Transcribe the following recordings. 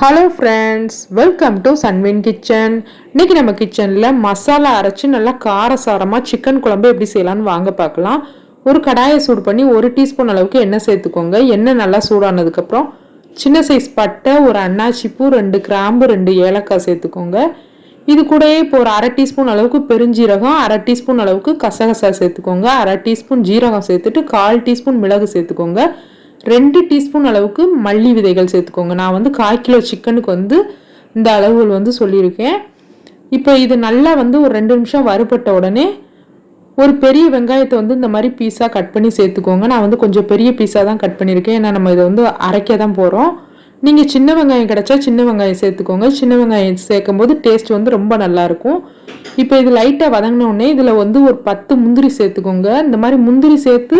Hello friends welcome to Sunwin kitchen இன்னைக்கு நம்ம கிச்சனில் மசாலா அரைச்சி நல்லா காரசாரமாக சிக்கன் குழம்பு எப்படி செய்யலான்னு வாங்க பார்க்கலாம். ஒரு கடாயை சூடு பண்ணி ஒரு டீஸ்பூன் அளவுக்கு எண்ணெய் சேர்த்துக்கோங்க. எண்ணெய் நல்லா சூடானதுக்கப்புறம் சின்ன சைஸ் பட்டை ஒரு அன்னாச்சி ரெண்டு கிராம்பு ரெண்டு ஏலக்காய் சேர்த்துக்கோங்க. இது கூடயே இப்போ ஒரு அரை டீஸ்பூன் அளவுக்கு பெருஞ்சீரகம் அரை டீஸ்பூன் அளவுக்கு கசகசா சேர்த்துக்கோங்க. அரை டீஸ்பூன் ஜீரகம் சேர்த்துட்டு கால் டீஸ்பூன் மிளகு சேர்த்துக்கோங்க. ரெண்டு டீஸ்பூன் அளவுக்கு மல்லி விதைகள் சேர்த்துக்கோங்க. நான் வந்து கால் கிலோ சிக்கனுக்கு வந்து இந்த அளவுகள் வந்து சொல்லியிருக்கேன். இப்போ இது நல்லா வந்து ஒரு ரெண்டு நிமிஷம் வறுபட்ட உடனே ஒரு பெரிய வெங்காயத்தை வந்து இந்த மாதிரி பீஸாக கட் பண்ணி சேர்த்துக்கோங்க. நான் வந்து கொஞ்சம் பெரிய பீஸாக தான் கட் பண்ணியிருக்கேன். ஏன்னா நம்ம இதை வந்து அரைக்க தான் போகிறோம் நீங்கள் சின்ன வெங்காயம் கிடச்சா சின்ன வெங்காயம் சேர்த்துக்கோங்க. சின்ன வெங்காயம் சேர்க்கும் போது டேஸ்ட் வந்து ரொம்ப நல்லாயிருக்கும் இப்போ இது லைட்டாக வதங்கினோடனே இதில் வந்து ஒரு பத்து முந்திரி சேர்த்துக்கோங்க. இந்த மாதிரி முந்திரி சேர்த்து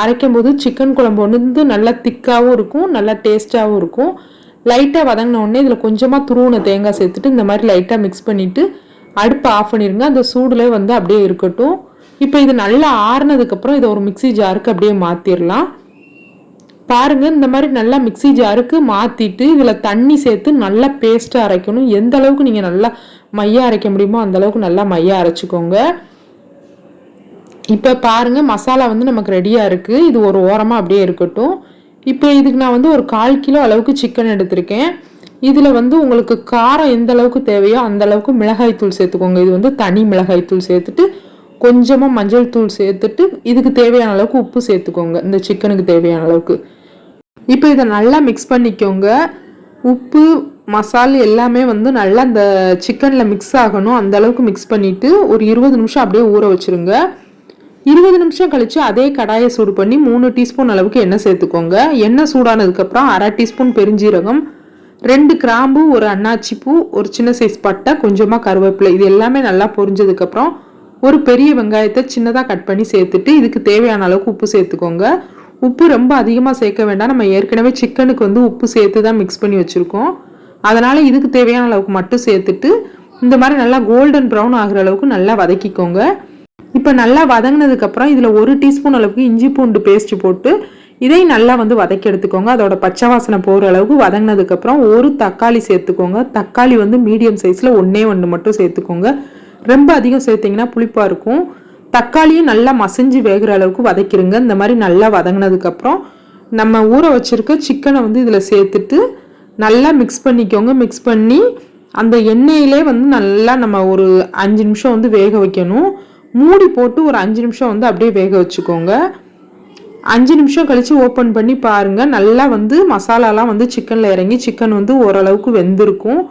அரைக்கும் போது சிக்கன் குழம்பு வந்து நல்லா திக்காகவும் இருக்கும் நல்லா டேஸ்ட்டாகவும் இருக்கும். லைட்டாக வதங்கின உடனே இதில் கொஞ்சமாக துருவின தேங்காய் சேர்த்துட்டு இந்த மாதிரி லைட்டாக மிக்ஸ் பண்ணிவிட்டு அடுப்பை ஆஃப் பண்ணிடுங்க அந்த சூடில் வந்து அப்படியே இருக்கட்டும். இப்போ இது நல்லா ஆறுனதுக்கப்புறம் இதை ஒரு மிக்சி ஜாருக்கு அப்படியே மாற்றிடலாம் பாருங்கள் இந்த மாதிரி நல்லா மிக்சி ஜாருக்கு மாற்றிட்டு இதில் தண்ணி சேர்த்து நல்லா பேஸ்ட்டாக அரைக்கணும். எந்த அளவுக்கு நீங்கள் நல்லா மையாக அரைக்க முடியுமோ அந்தளவுக்கு நல்லா மையாக அரைச்சிக்கோங்க. இப்போ பாருங்கள் மசாலா வந்து நமக்கு ரெடியாக இருக்குது இது ஒரு ஓரமாக அப்படியே இருக்கட்டும். இப்போ இதுக்கு நான் வந்து ஒரு கால் கிலோ அளவுக்கு சிக்கன் எடுத்திருக்கேன். இதில் வந்து உங்களுக்கு காரம் எந்த அளவுக்கு தேவையோ அந்த அளவுக்கு மிளகாய்த்தூள் சேர்த்துக்கோங்க. இது வந்து தனி மிளகாய்த்தூள் சேர்த்துட்டு கொஞ்சமாக மஞ்சள் தூள் சேர்த்துட்டு இதுக்கு தேவையான அளவுக்கு உப்பு சேர்த்துக்கோங்க. இந்த சிக்கனுக்கு தேவையான அளவுக்கு. இப்போ இதை நல்லா மிக்ஸ் பண்ணிக்கோங்க. உப்பு மசால் எல்லாமே வந்து நல்லா அந்த சிக்கனில் மிக்ஸ் ஆகணும். அந்த அளவுக்கு மிக்ஸ் பண்ணிவிட்டு ஒரு இருபது நிமிஷம் அப்படியே ஊற வச்சுருங்க. இருபது நிமிஷம் கழித்து அதே கடாயை சூடு பண்ணி மூணு டீஸ்பூன் அளவுக்கு எண்ணெய் சேர்த்துக்கோங்க. எண்ணெய் சூடானதுக்கப்புறம் அரை டீஸ்பூன் பெருஞ்சீரகம் ரெண்டு கிராம்பு ஒரு அன்னாச்சி பூ ஒரு சின்ன சைஸ் பட்டை கொஞ்சமாக கருவேப்பிலை இது எல்லாமே நல்லா பொரிஞ்சதுக்கப்புறம் ஒரு பெரிய வெங்காயத்தை சின்னதாக கட் பண்ணி சேர்த்துட்டு இதுக்கு தேவையான அளவுக்கு உப்பு சேர்த்துக்கோங்க. உப்பு ரொம்ப அதிகமாக சேர்க்க வேண்டாம். நம்ம ஏற்கனவே சிக்கனுக்கு வந்து உப்பு சேர்த்து தான் மிக்ஸ் பண்ணி வச்சுருக்கோம். அதனால் இதுக்கு தேவையான அளவுக்கு மட்டும் சேர்த்துட்டு இந்த மாதிரி நல்லா கோல்டன் ப்ரௌன் ஆகிற அளவுக்கு நல்லா வதக்கிக்கோங்க. இப்போ நல்லா வதங்கினதுக்கப்புறம் இதில் ஒரு டீஸ்பூன் அளவுக்கு இஞ்சி பூண்டு பேஸ்ட் போட்டு இதையும் நல்லா வந்து வதக்கி எடுத்துக்கோங்க. அதோட பச்சை வாசனை போகிற அளவுக்கு வதங்கினதுக்கப்புறம் ஒரு தக்காளி சேர்த்துக்கோங்க. தக்காளி வந்து மீடியம் சைஸில் ஒன்றே ஒன்று மட்டும் சேர்த்துக்கோங்க. ரொம்ப அதிகம் சேர்த்திங்கன்னா புளிப்பாக இருக்கும். தக்காளியும் நல்லா மசிஞ்சு வேகிற அளவுக்கு வதக்கிடுங்க இந்த மாதிரி நல்லா வதங்கினதுக்கப்புறம் நம்ம ஊற வச்சுருக்க சிக்கனை வந்து இதில் சேர்த்துட்டு நல்லா மிக்ஸ் பண்ணிக்கோங்க. மிக்ஸ் பண்ணி அந்த எண்ணெயிலே வந்து நல்லா நம்ம ஒரு அஞ்சு நிமிஷம் வந்து வேக வைக்கணும். மூடி போட்டு ஒரு அஞ்சு நிமிஷம் வந்து அப்படியே வேக வச்சுக்கோங்க. அஞ்சு நிமிஷம் கழித்து ஓப்பன் பண்ணி பாருங்கள் நல்லா வந்து மசாலாலாம் வந்து சிக்கனில் இறங்கி சிக்கன் வந்து ஓரளவுக்கு வெந்திருக்கும்.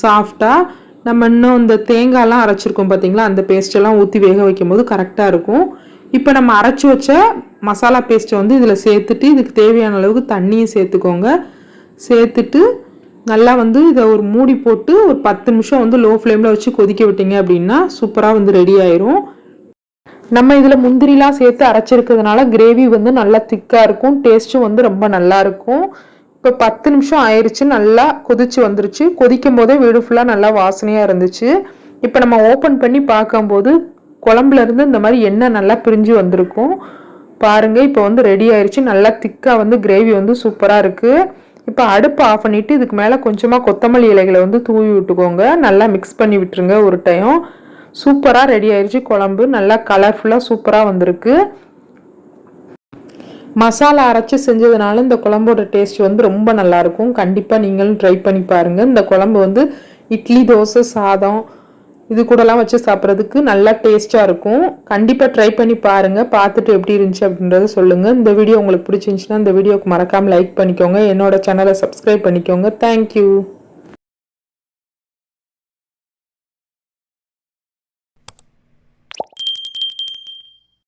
சாஃப்டாக நம்ம இன்னும் இந்த தேங்காய்லாம் அரைச்சிருக்கோம் பார்த்தீங்களா அந்த பேஸ்ட்டெல்லாம் ஊற்றி வேக வைக்கும் போது கரெக்டாக இருக்கும். இப்போ நம்ம அரைச்சி வச்ச மசாலா பேஸ்ட்டை வந்து இதில் சேர்த்துட்டு இதுக்கு தேவையான அளவுக்கு தண்ணியும் சேர்த்துக்கோங்க. சேர்த்துட்டு நல்லா வந்து இதை ஒரு மூடி போட்டு ஒரு பத்து நிமிஷம் வந்து லோ ஃப்ளேமில் வச்சு கொதிக்க விட்டீங்க அப்படின்னா சூப்பராக வந்து ரெடி ஆயிரும். நம்ம இதில் முந்திரிலாம் சேர்த்து அரைச்சிருக்கிறதுனால கிரேவி வந்து நல்லா திக்காக இருக்கும். டேஸ்ட்டும் வந்து ரொம்ப நல்லா இருக்கும். இப்போ பத்து நிமிஷம் ஆயிடுச்சு நல்லா கொதிச்சு வந்துருச்சு. கொதிக்கும் போதே வீடு ஃபுல்லாக நல்லா வாசனையாக இருந்துச்சு. இப்போ நம்ம ஓப்பன் பண்ணி பார்க்கும்போது குழம்புலேருந்து இந்த மாதிரி எண்ணெய் நல்லா பிரிஞ்சு வந்திருக்கும். பாருங்கள் இப்போ வந்து ரெடி ஆயிடுச்சு நல்லா திக்காக வந்து கிரேவி வந்து சூப்பராக இருக்குது இப்போ அடுப்பு ஆஃப் பண்ணிவிட்டு இதுக்கு மேலே கொஞ்சமாக கொத்தமல்லி இலைகளை வந்து தூவி விட்டுக்கோங்க. நல்லா மிக்ஸ் பண்ணி விட்டுருங்க ஒரு டைம் சூப்பராக ரெடி ஆயிடுச்சு குழம்பு நல்லா கலர்ஃபுல்லாக சூப்பராக வந்திருக்கு. மசாலா அரைச்சி செஞ்சதுனால இந்த குழம்போட டேஸ்ட் வந்து ரொம்ப நல்லாயிருக்கும் கண்டிப்பாக நீங்களும் ட்ரை பண்ணி பாருங்கள் இந்த குழம்பு வந்து இட்லி தோசை சாதம் இது கூடலாம் வச்சு சாப்பிட்றதுக்கு நல்லா டேஸ்ட்டாக இருக்கும். கண்டிப்பாக ட்ரை பண்ணி பாருங்கள் பார்த்துட்டு எப்படி இருந்துச்சு அப்படின்றத சொல்லுங்கள் இந்த வீடியோ உங்களுக்கு பிடிச்சிருந்துச்சுன்னா இந்த வீடியோக்கு மறக்காமல் லைக் பண்ணிக்கோங்க. என்னோட சேனலை சப்ஸ்கிரைப் பண்ணிக்கோங்க. தேங்க்யூ